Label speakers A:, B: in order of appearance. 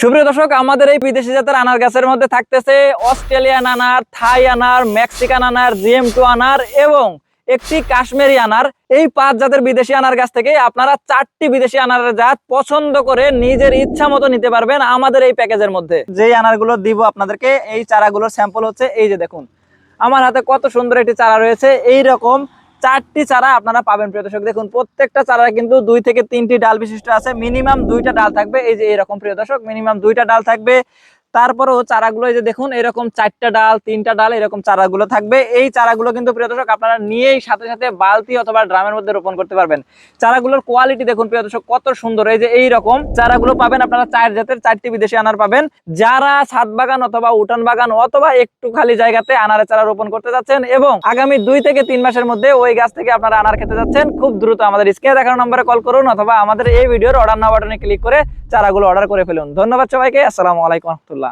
A: সুপ্রিয় দর্শক, আমাদের এই বিদেশি জাতের আনার গাছের মধ্যে থাকতেছে অস্ট্রেলিয়ান আনার, থাই আনার, মেক্সিকান আনার, জিএম টু আনার এবং একটি কাশ্মীরি আনার। এই পাঁচ জাতের বিদেশি আনার গাছ থেকে আপনারা চারটি বিদেশি আনারের জাত পছন্দ করে নিজের ইচ্ছা মতো নিতে পারবেন আমাদের এই প্যাকেজের মধ্যে। যেই আনারগুলো দিব আপনাদেরকে, এই চারাগুলোর স্যাম্পল হচ্ছে এই যে দেখুন। আমার হাতে কত সুন্দর একটি চারা রয়েছে এই রকম চারটি চারা আপনারা পাবেন, প্রিয় দর্শক। দেখুন, প্রত্যেকটা চারা কিন্তু দুই থেকে তিনটি ডাল বিশিষ্ট আছে। মিনিমাম দুইটা ডাল থাকবে। এই যে এরকম, প্রিয় দর্শক, মিনিমাম দুইটা ডাল থাকবে। তারপরেও চারাগুলো, এই যে দেখুন, এরকম চারটা ডাল, তিনটা ডাল, এরকম চারাগুলো থাকবে। এই চারাগুলো কিন্তু প্রিয় দর্শক, আপনারা নিয়েই সাথে সাথে বালতি অথবা ড্রামের মধ্যে রোপণ করতে পারবেন। চারাগুলোর কোয়ালিটি দেখুন প্রিয় দর্শক, কত সুন্দর। এই যে এই রকম চারাগুলো পাবেন আপনারা চার জাতের, চারটি বিদেশি আনার পাবেন। যারা ছাদ বাগান অথবা উঠান বাগান অথবা একটু খালি জায়গাতে আনারে চারা রোপণ করতে যাচ্ছেন এবং আগামী দুই থেকে তিন মাসের মধ্যে ওই গাছ থেকে আপনারা আনার খেতে যাচ্ছেন, খুব দ্রুত আমাদের স্ক্রিনে দেখানো নম্বরে কল করুন অথবা আমাদের এই ভিডিওর অর্ডার নাও বাটনে ক্লিক করে চারাগুলো অর্ডার করে ফেলুন। ধন্যবাদ সবাইকে, আসসালামু আলাইকুম রহমতুল্লাহ।